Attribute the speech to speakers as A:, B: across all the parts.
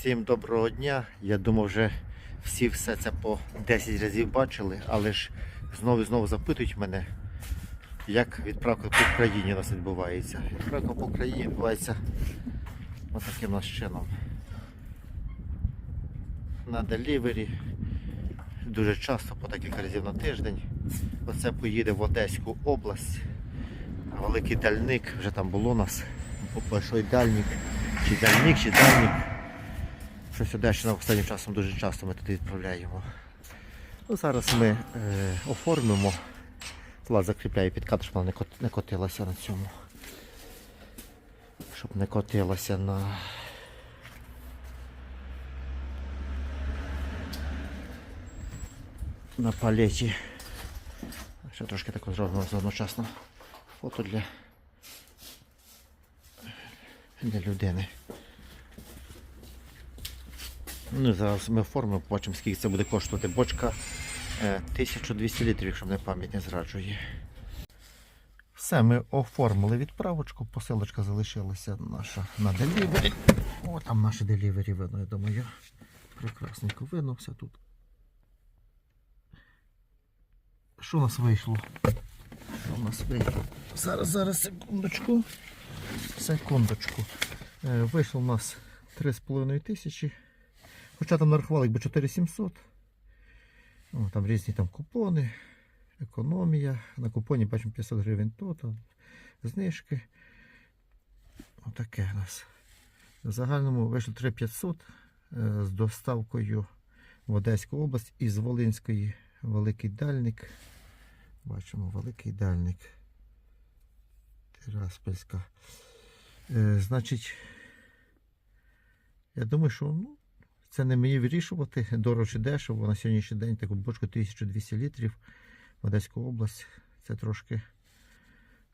A: Всім доброго дня. Я думав, вже всі все це по 10 разів бачили, але ж знову і знову запитують мене, як відправка по Україні у нас відбувається. Відправка по Україні відбувається ось таким нас чином. На делівері дуже часто, по декілька разів на тиждень. Оце поїде в Одеську область. Великий дальник, вже там було у нас большой дальник, чи дальник, чи дальник. Щось Одещина останнім часом дуже часто ми туди відправляємо. Ну, зараз ми е, оформимо. Влад закріпляє підкат, щоб вона не, котилася на цьому. Щоб не котилася на. На палеті. Ще трошки таке зробимо одночасно фото для, для людини. Ну, зараз ми оформимо, побачимо, скільки це буде коштувати. Бочка е, 1200 літрів, якщо мене пам'ять не зраджує. Все, ми оформили відправочку, посилочка залишилася наша на делівері. О, там наше делівері видно, я думаю. Прекрасненько видно все тут. Що у нас вийшло? Що у нас вийшло? Зараз, зараз, секундочку. Секундочку. Е, вийшло у нас 3,5 тисячі. Хоча там нарахували якби 4700. О, там різні там купони, економія. На купоні бачимо 500 гривень то, там знижки. Отаке у нас. В загальному вийшло 3500 е, з доставкою в Одеську область із Волинської Великий Дальник. Бачимо Великий Дальник. Тираспольська. Е, значить, я думаю, що ну, це не мені вирішувати, дорого чи дешево. На сьогоднішній день таку бочку 1200 літрів в Одеську область. Це трошки,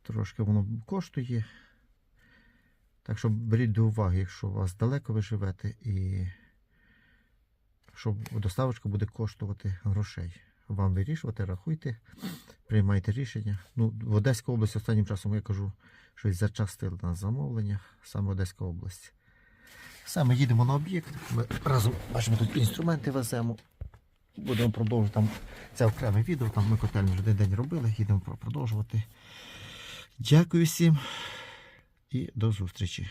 A: трошки воно коштує. Так що беріть до уваги, якщо у вас далеко ви живете, і що доставочка буде коштувати грошей. Вам вирішувати, рахуйте, приймайте рішення. Ну, в Одеську область останнім часом я кажу, щось зачастили на замовлення, саме Одеська область. Все, ми їдемо на об'єкт. Ми разом бачимо, тут інструменти веземо. Будемо продовжувати там це окреме відео. Там ми котельну вже день робили, їдемо продовжувати. Дякую всім і до зустрічі.